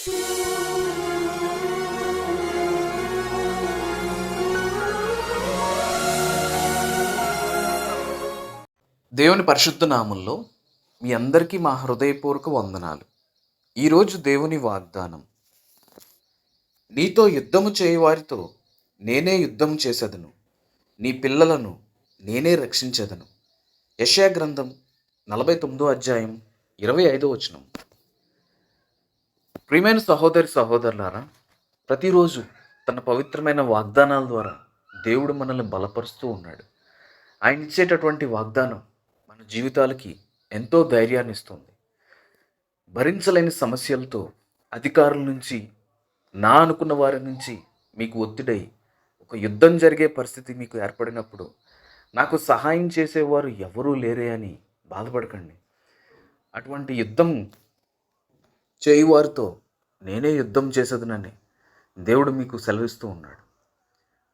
దేవుని పరిశుద్ధ నామంలో మీ అందరికీ మా హృదయపూర్వక వందనాలు. ఈరోజు దేవుని వాగ్దానం. నీతో యుద్ధము చేయవారితో నేనే యుద్ధం చేసేదను. నీ పిల్లలను నేనే రక్షించేదను. యశా గ్రంథం నలభై తొమ్మిదో అధ్యాయం ఇరవై ఐదో వచనం. ప్రియమైన సహోదరి సహోదరులారా ప్రతిరోజు తన పవిత్రమైన వాగ్దానాల ద్వారా దేవుడు మనల్ని బలపరుస్తూ ఉన్నాడు. ఆయన ఇచ్చేటటువంటి వాగ్దానం మన జీవితాలకి ఎంతో ధైర్యాన్ని ఇస్తుంది. భరించలేని సమస్యలతో అధికారుల నుంచి నా అనుకున్న వారి నుంచి మీకు ఒత్తిడై ఒక యుద్ధం జరిగే పరిస్థితి మీకు ఏర్పడినప్పుడు నాకు సహాయం చేసేవారు ఎవరూ లేరే అని బాధపడకండి. అటువంటి యుద్ధం చేయువారితో నేనే యుద్ధం చేసేదనని దేవుడు మీకు సెలవిస్తూ ఉన్నాడు.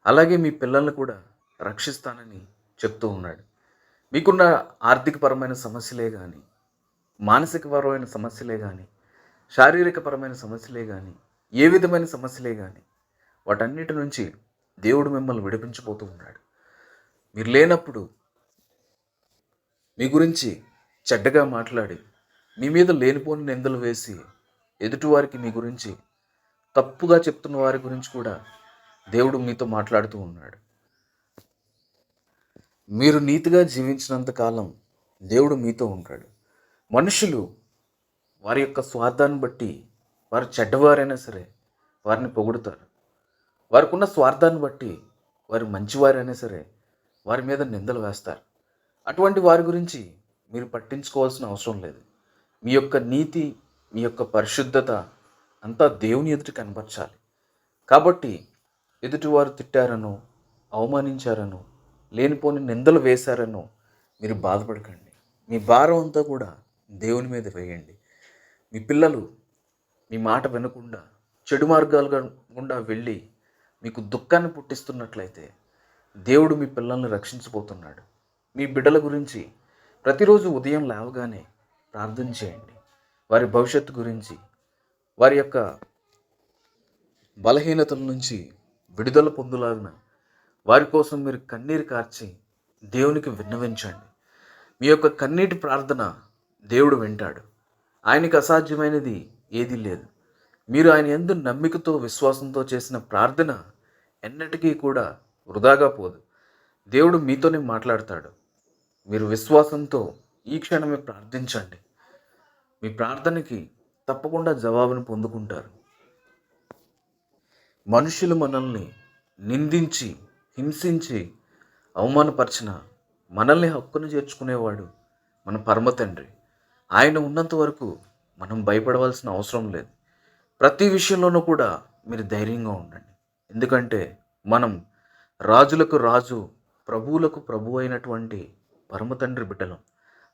అలాగే మీ పిల్లల్ని కూడా రక్షిస్తానని చెప్తూ ఉన్నాడు. మీకున్న ఆర్థికపరమైన సమస్యలే కానీ మానసికపరమైన సమస్యలే కానీ శారీరకపరమైన సమస్యలే కానీ ఏ విధమైన సమస్యలే కానీ వాటన్నిటి నుంచి దేవుడు మిమ్మల్ని విడిపించిపోతూ ఉన్నాడు. మీరు లేనప్పుడు మీ గురించి చెడ్డగా మాట్లాడి మీ మీద లేనిపోని నిందలు వేసి ఎదుటివారికి మీ గురించి తప్పుగా చెప్తున్న వారి గురించి కూడా దేవుడు మీతో మాట్లాడుతూ ఉన్నాడు. మీరు నీతిగా జీవించినంత కాలం దేవుడు మీతో ఉంటాడు. మనుషులు వారి యొక్క స్వార్థాన్ని బట్టి వారు చెడ్డవారైనా సరే వారిని పొగుడుతారు. వారికి ఉన్న స్వార్థాన్ని బట్టి వారు మంచివారైనా సరే వారి మీద నిందలు వేస్తారు. అటువంటి వారి గురించి మీరు పట్టించుకోవాల్సిన అవసరం లేదు. మీ యొక్క నీతి మీ యొక్క పరిశుద్ధత అంతా దేవుని ఎదుటి కనపరచాలి. కాబట్టి ఎదుటివారు తిట్టారనో అవమానించారనో లేనిపోని నిందలు వేశారనో మీరు బాధపడకండి. మీ భారం అంతా కూడా దేవుని మీద వేయండి. మీ పిల్లలు మీ మాట వినకుండా చెడు మార్గాలుగా గుండా వెళ్ళి మీకు దుఃఖాన్ని పుట్టిస్తున్నట్లయితే దేవుడు మీ పిల్లల్ని రక్షించబోతున్నాడు. మీ బిడ్డల గురించి ప్రతిరోజు ఉదయం లేవగానే ప్రార్థన చేయండి. వారి భవిష్యత్తు గురించి వారి యొక్క బలహీనతల నుంచి విడుదల పొందులాగిన వారి కోసం మీరు కన్నీరు కార్చి దేవునికి విన్నవించండి. మీ యొక్క కన్నీటి ప్రార్థన దేవుడు వింటాడు. ఆయనకి అసాధ్యమైనది ఏదీ లేదు. మీరు ఆయన ఎందు నమ్మికతో విశ్వాసంతో చేసిన ప్రార్థన ఎన్నటికీ కూడా వృధాగా పోదు. దేవుడు మీతోనే మాట్లాడతాడు. మీరు విశ్వాసంతో ఈ క్షణమే ప్రార్థించండి. మీ ప్రార్థనకి తప్పకుండా జవాబును పొందుకుంటారు. మనుషులు మనల్ని నిందించి హింసించి అవమానపరిచిన మనల్ని హక్కును చేర్చుకునేవాడు మన పరమ తండ్రి. ఆయన ఉన్నంత వరకు మనం భయపడవలసిన అవసరం లేదు. ప్రతి విషయంలోనూ కూడా మీరు ధైర్యంగా ఉండండి. ఎందుకంటే మనం రాజులకు రాజు ప్రభువులకు ప్రభు అయినటువంటి పరమ తండ్రి బిడ్డలం.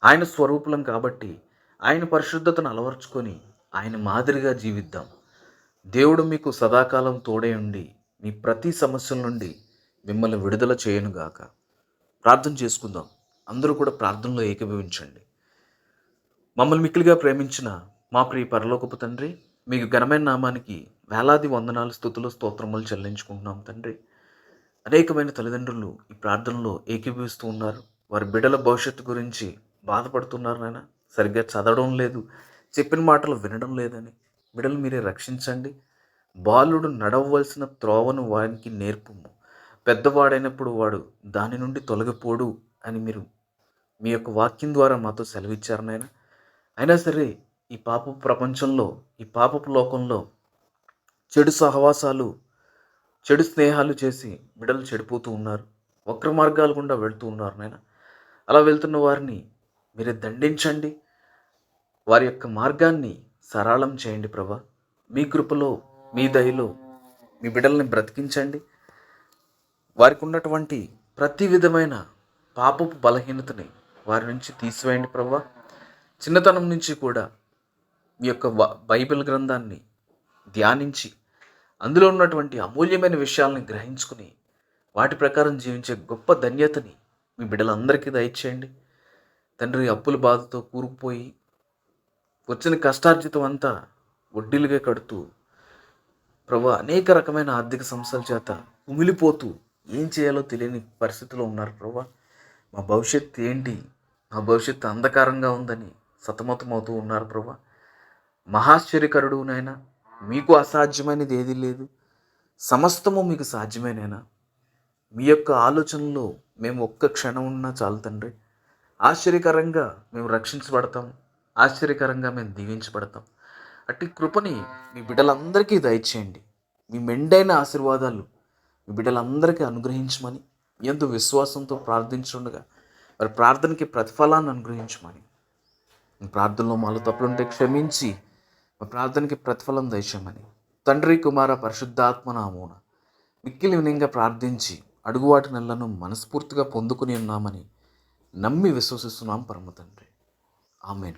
ఆయన స్వరూపులం కాబట్టి ఆయన పరిశుద్ధతను అలవర్చుకొని ఆయన మాదిరిగా జీవిద్దాం. దేవుడు మీకు సదాకాలం తోడే ఉండి మీ ప్రతి సమస్యల నుండి మిమ్మల్ని విడుదల చేయనుగాక ప్రార్థన చేసుకుందాం. అందరూ కూడా ప్రార్థనలో ఏకీభవించండి. మమ్మల్ని మిక్కిలిగా ప్రేమించిన మా ప్రియ పరలోకపు తండ్రి మీకు ఘనమైన నామానికి వేలాది వందనాలు స్థుతులు స్తోత్రములు చెల్లించుకుంటున్నాం తండ్రి. అనేకమైన తల్లిదండ్రులు ఈ ప్రార్థనలో ఏకీభవిస్తూ ఉన్నారు. వారి బిడ్డల భవిష్యత్తు గురించి బాధపడుతున్నారు నాయన. సరిగ్గా చదవడం లేదు చెప్పిన మాటలు వినడం లేదని. బిడ్డలు మీరే రక్షించండి. బాలుడు నడవవలసిన త్రోవను వారికి నేర్పుము. పెద్దవాడైనప్పుడు వాడు దాని నుండి తొలగిపోడు అని మీరు మీ యొక్క వాక్యం ద్వారా మాతో సెలవిచ్చారు నాయన. అయినా సరే ఈ పాపపు ప్రపంచంలో ఈ పాపపు లోకంలో చెడు సహవాసాలు చెడు స్నేహాలు చేసి బిడ్డలు చెడిపోతూ ఉన్నారు. వక్ర మార్గాలు గుండా వెళ్తూ ఉన్నారు నాయన. అలా వెళ్తున్న వారిని మీరు దండించండి. వారి యొక్క మార్గాన్ని సరళం చేయండి ప్రభా. మీ కృపలో మీ దయలో మీ బిడ్డల్ని బ్రతికించండి. వారికి ఉన్నటువంటి ప్రతి విధమైన పాపపు బలహీనతని వారి నుంచి తీసివేయండి ప్రభా. చిన్నతనం నుంచి కూడా మీ యొక్క బైబిల్ గ్రంథాన్ని ధ్యానించి అందులో ఉన్నటువంటి అమూల్యమైన విషయాలను గ్రహించుకుని వాటి ప్రకారం జీవించే గొప్ప ధన్యతని మీ బిడ్డలందరికీ దయచేయండి. తండ్రి అప్పుల బాధతో కూరుకుపోయి వచ్చిన కష్టార్జితం అంతా వడ్డీలుగా కడుతూ ప్రభు అనేక రకమైన ఆర్థిక సమస్యల చేత ఉమిలిపోతూ ఏం చేయాలో తెలియని పరిస్థితిలో ఉన్నారు ప్రభు. మా భవిష్యత్తు ఏంటి? మా భవిష్యత్తు అంధకారంగా ఉందని సతమతమవుతూ ఉన్నారు ప్రభా. మహాశ్చర్యకరుడు నాయన మీకు అసాధ్యమైనది ఏదీ లేదు. సమస్తము మీకు సాధ్యమేనైనా మీ యొక్క ఆలోచనలో మేము ఒక్క క్షణం ఉన్నా చాలు తండ్రి. ఆశ్చర్యకరంగా మేము రక్షించబడతాం. ఆశ్చర్యకరంగా మేము దీవించబడతాం. అట్టి కృపని మీ బిడ్డలందరికీ దయచేయండి. మీ మెండైన ఆశీర్వాదాలు మీ బిడ్డలందరికీ అనుగ్రహించమని ఎంతో విశ్వాసంతో ప్రార్థించుండగా వారి ప్రార్థనకి ప్రతిఫలాన్ని అనుగ్రహించమని. మీ ప్రార్థనలో మాలో తప్పులుంటే క్షమించి మా ప్రార్థనకి ప్రతిఫలం దయచేయమని. తండ్రి కుమార పరిశుద్ధాత్మ నామూన మిక్కిలి వినయంగా ప్రార్థించి అడుగువాటి నెలను మనస్ఫూర్తిగా పొందుకుని ఉన్నామని నమ్మి విశ్వసిస్తున్నాం పరమ తండ్రి. ఆమెన్.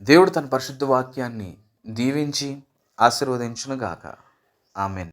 దేవుడు తన పరిశుద్ధ వాక్యాన్ని దీవించి ఆశీర్వదించునుగాక. ఆమెన్.